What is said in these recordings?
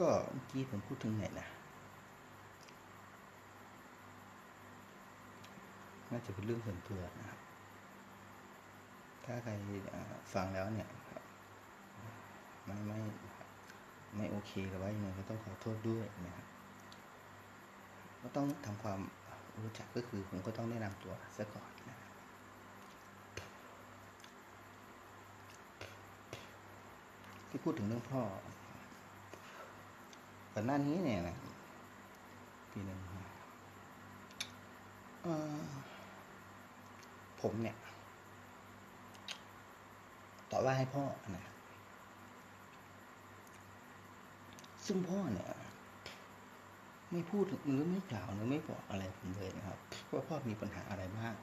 ก็เมื่อกี้ผมพูดถึงไหนนะน่าจะเป็นเรื่องส่วนตัวนะครับ ถ้าใครฟังแล้วเนี่ยไม่ไม่ไม่โอเคหรือว่ายังไงก็ต้องขอโทษด้วยนะครับก็ต้องทำความรู้จักก็คือผมก็ต้องแนะนำตัวซะก่อนนะครับที่พูดถึงเรื่องพ่อ ก่อนหน้านี้เนี่ยนะปีหนึ่งผมเนี่ยต่อว่าให้พ่อนะซึ่งพ่อเนี่ย ไม่พูดหรือไม่กล่าวหรือไม่บอกอะไรผมเลยนะครับว่าพ่อมีปัญหาอะไรบ้าง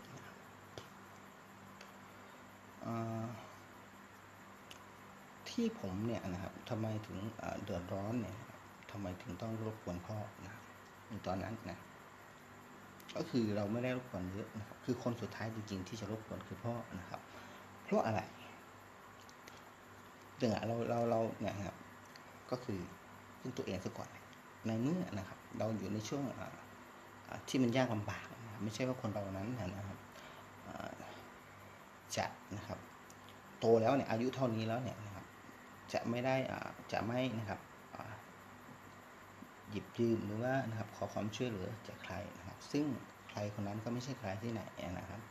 ที่ผมเนี่ยนะครับทำไมถึงเดือดร้อนเนี่ย ทำไมถึงต้องรบกวนพ่อนะในตอนนั้นนะก็คือเราไม่ได้รบกวนเยอะนะครับ คือคนสุดท้ายจริงๆที่จะรบกวนคือพ่อนะครับ เพราะอะไรเรื่องเราเราเราเนี่ยครับ ก็คือพึ่งตัวเองซะก่อน ในเมื่อนะครับ เราอยู่ในช่วงที่มันยากลำบากนะไม่ใช่ว่าคนเรานั้นนะครับจะนะครับ โตแล้วเนี่ยอายุเท่านี้แล้วเนี่ยนะครับ จะไม่ได้จะไม่นะครับ หยิบยืมหรือว่านะครับขอความช่วยเหลือจากใครนะครับ ซึ่งใครคนนั้นก็ไม่ใช่ใครที่ไหนนะครับ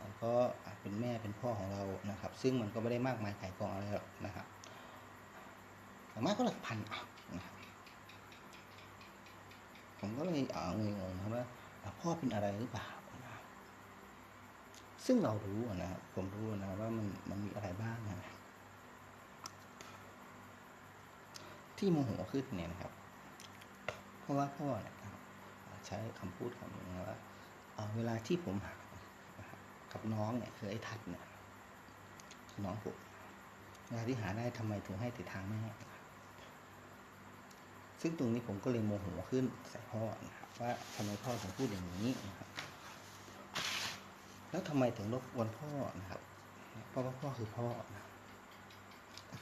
มันก็อาจเป็นแม่เป็นพ่อของเรานะครับ ซึ่งมันก็ไม่ได้มากมายไก่กองอะไรหรอกนะครับอย่างมากก็หลักพันอะนะครับผมก็เลยเอ่างงๆนะครับว่าพ่อเป็นอะไรหรือเปล่านะซึ่งเรารู้นะครับผมรู้นะว่ามันมันมีอะไรบ้างนะที่โมโหขึ้นเนี่ยนะครับ เพราะว่าพ่อใช้คำพูดคำหนึ่งนะว่าเวลาที่ผมหากับน้องเนี่ยคือไอ้ทัดเนี่ยน้องผมเวลาที่หาได้ทำไมถึงให้ติดทางแม่ซึ่งตรงนี้ผมก็เลยโมโหขึ้นใส่พ่อนะครับว่าทำไมพ่อถึงพูดอย่างนี้นะครับ แล้วทำไมถึงรบกวนพ่อนะครับเพราะว่าพ่อคือพ่อนะ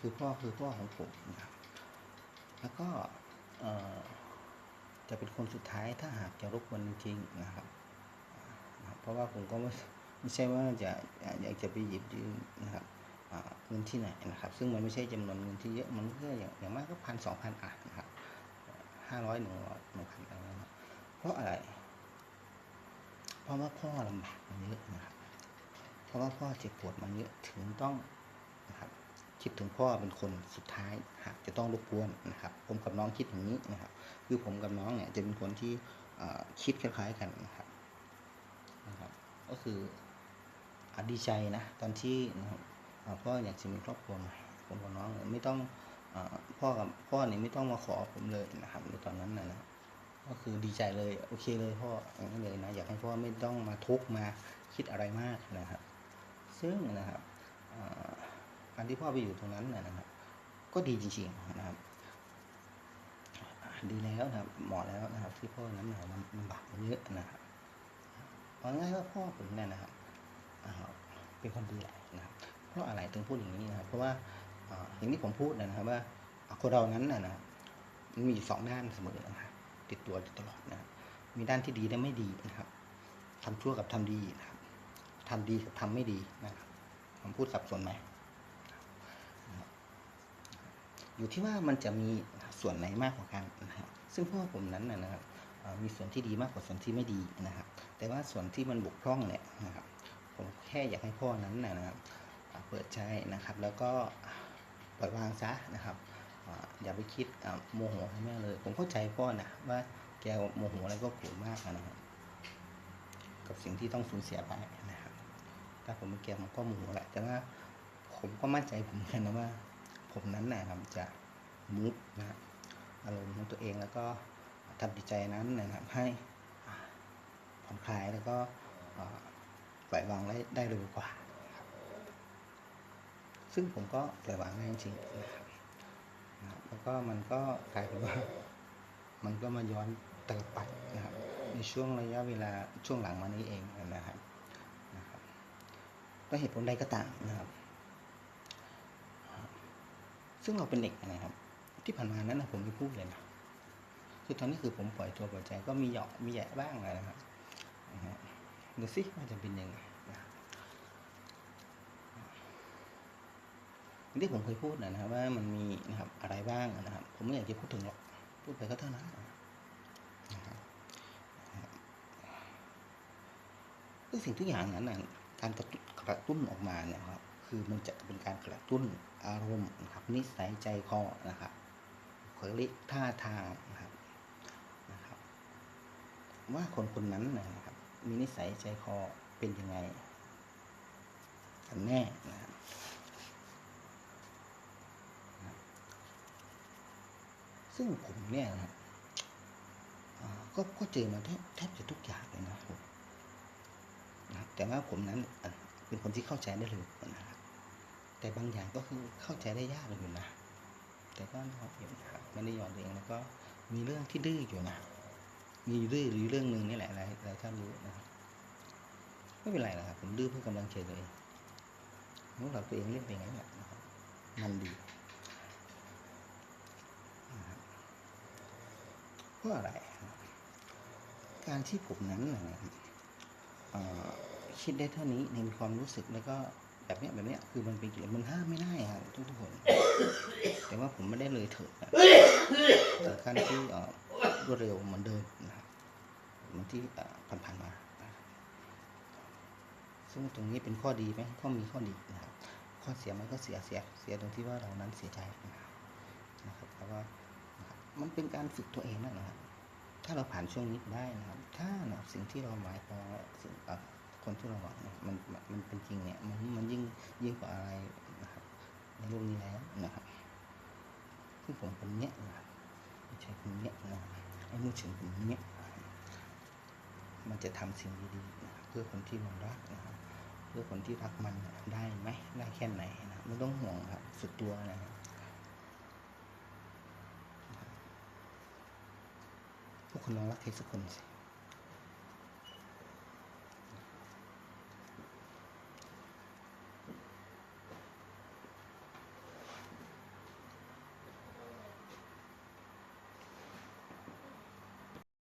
คือพ่อคือพ่อของผมนะครับแล้วก็เอ่อ จะเป็นคนสุดท้ายถ้าหากจะรบกวนจริงๆนะครับนะครับ เพราะว่าผมก็ไม่ใช่ว่าจะอยากจะไปหยิบยืมนะครับเงินที่ไหนนะครับ ซึ่งมันไม่ใช่จำนวนเงินที่เยอะมันก็อย่างอย่างมากก็พันสองพันอะนะครับห้าร้อยหนึ่งร้อยหนึ่งพันอะไรนะเพราะอะไร เพราะว่าพ่อลำบากมาเยอะนะครับ เพราะว่าพ่อเจ็บปวดมาเยอะถึงต้องนะครับ คิดถึงพ่อเป็นคนสุดท้ายหากจะต้องรบกวนนะครับ ผมกับน้องคิดอย่างนี้นะครับคือผมกับน้องเนี่ยจะเป็นคนที่คิดคล้ายๆกันนะครับนะครับ ก็คืออดีใจนะตอนที่นะครับพ่ออยากจะมีครอบครัวใหม่ผมกับน้องไม่ต้องอพ่อกับพ่อเนี่ยไม่ต้องมาขอผมเลยนะครับในตอนนั้นนะนะก็คือดีใจเลยโอเคเลยพ่ออย่างนั้เลยนะอยากให้พ่อไม่ต้องมาทุกมาคิดอะไรมากนะครับ ซึ่งนะครับ การที่พ่อไปอยู่ตรงนั้นนะนะครับ ก็ดีจริงๆนะครับ ดีแล้วนะครับเหมาะแล้วนะครับ ที่พ่อนั้นเนี่ยมันลำบากมันเยอะนะครับเอาง่ายๆว่าพ่อผมเนี่ยนะครับเป็นคนดีแหละนะครับเพราะอะไรถึงพูดอย่างนี้นะครับ เพราะว่าอย่างที่ผมพูดนะครับ ว่าคนเรานั้นนะนะครับมันมีสองด้านเสมอนะครับติดตัวตลอดนะครับมีด้านที่ดีและไม่ดีนะครับทำชั่วกับทำดีนะครับทำดีกับทำไม่ดีนะครับผมพูดสับสนไหม อยู่ที่ว่ามันจะมีส่วนไหนมากกว่ากันนะครับซึ่งพ่อผมนั้นนะนะครับมีส่วนที่ดีมากกว่าส่วนที่ไม่ดีนะครับ แต่ว่าส่วนที่มันบกพร่องเนี่ยนะครับ ผมแค่อยากให้พ่อนั้นนะครับ เปิดใจนะครับ แล้วก็ปล่อยวางซะนะครับอย่าไปคิดโมโหให้แม่เลย ผมเข้าใจพ่อนะว่าแกโมโหแล้วก็โกรธมากนะครับ กับสิ่งที่ต้องสูญเสียไปนะครับ ถ้าผมเป็นแกผมก็โมโหแหละแต่ว่าผมก็มั่นใจผมเอนกันนะว่า ผมนั้นนะครับจะ มุกนะอารมณ์ของตัวเองแล้วก็ทำจิตใจนั้นนะครับให้ผ่อนคลายแล้วก็ปล่อยวางได้ได้เร็วกว่าครับซึ่งผมก็ปล่อยวางได้จริงๆนะครับแล้วก็มันก็กลายเป็นว่ามันก็มาย้อนกลับไปนะครับในช่วงระยะเวลาช่วงหลังมานี้เองนะครับนะครับก็เหตุผลใดก็ตามนะครับ ซึ่งเราเป็นเด็กนะครับ ที่ผ่านมานั้นนะผมไม่พูดเลยนะคือตอนนี้คือผมปล่อยตัวปล่อยใจก็มีเหยาะมีแยะบ้างอะไรนะครับดูสิว่าจะเป็นยังไงนะอย่างที่ผมเคยพูดนะนะครับ ว่ามันมีนะครับอะไรบ้างนะครับ ผมไม่อยากจะพูดถึงหรอกพูดไปก็เท่านั้นนะครับทุกสิ่งทุกอย่างนั้นนะการกระตุ้นกระตุ้นออกมาเนี่ยครับ คือมันจะเป็นการกระตุ้นอารมณ์นะครับนิสัยใจคอนะครับ บุคลิกท่าทางนะครับนะครับ ว่าคนคนนั้นนะครับ มีนิสัยใจคอเป็นยังไงกันแน่นะครับซึ่งผมเนี่ยนะครับก็ก็เจอมาแทบจะทุกอย่างเลยนะครับนะแต่ว่าผมนั้นเป็นคนที่เข้าใจได้เลยนะครับแต่บางอย่างก็คือเข้าใจได้ยากอยู่นะ แต่ก็นะครับอยู่นะครับไม่ได้หยอมตัวเองแล้วก็มีเรื่องที่ดื้ออยู่นะ มีดื้อหรือเรื่องหนึ่งนี่แหละหลายหลายท่านรู้นะครับไม่เป็นไรหรอกครับผมดื้อเพื่อกำลังใจตัวเองรู้เราตัวเองเล่นไปงั้นแหละนะครับมันดีนะครับเพราะอะไร การที่ผมนั้นนะครับคิดได้เท่านี้ในความรู้สึกแล้วก็ แบบเนี้ยแบบเนี้ยคือมันเป็นกิเลสมันห้ามไม่ได้ครับทุกทุกคน แต่ว่าผมไม่ได้เลยเถิดนะแต่ขั้นที่รวดเร็วเหมือนเดิมนะครับเหมือนที่ผ่านๆมา ซึ่งตรงนี้เป็นข้อดีไหมก็มีข้อดีนะครับข้อเสียมันก็เสียเสียเสียตรงที่ว่าเรานั้นเสียใจนะครับเพราะว่ามันเป็นการฝึกตัวเองนั่นแหละครับถ้าเราผ่านช่วงนี้ได้นะครับ ถ้านะสิ่งที่เราหมายความสิ่งอ่ คนที่เราหวังเนี่ยมันมันเป็นจริงเนี่ยมันมันยิ่งยิ่งกว่าอะไรนะครับในโลกนี้แล้วนะครับซึ่งผมคนเนี้ยนะครับไม่ใช่คนเนี้ยนะไอ้มูเฉินคนเนี้ยมันจะทำสิ่งดีๆนะครับเพื่อคนที่มันรักนะครับเพื่อคนที่รักมันได้ไหมได้แค่ไหนนะไม่ต้องห่วงครับสุดตัวนะครับพวกคนลองรักใครสักคนสิ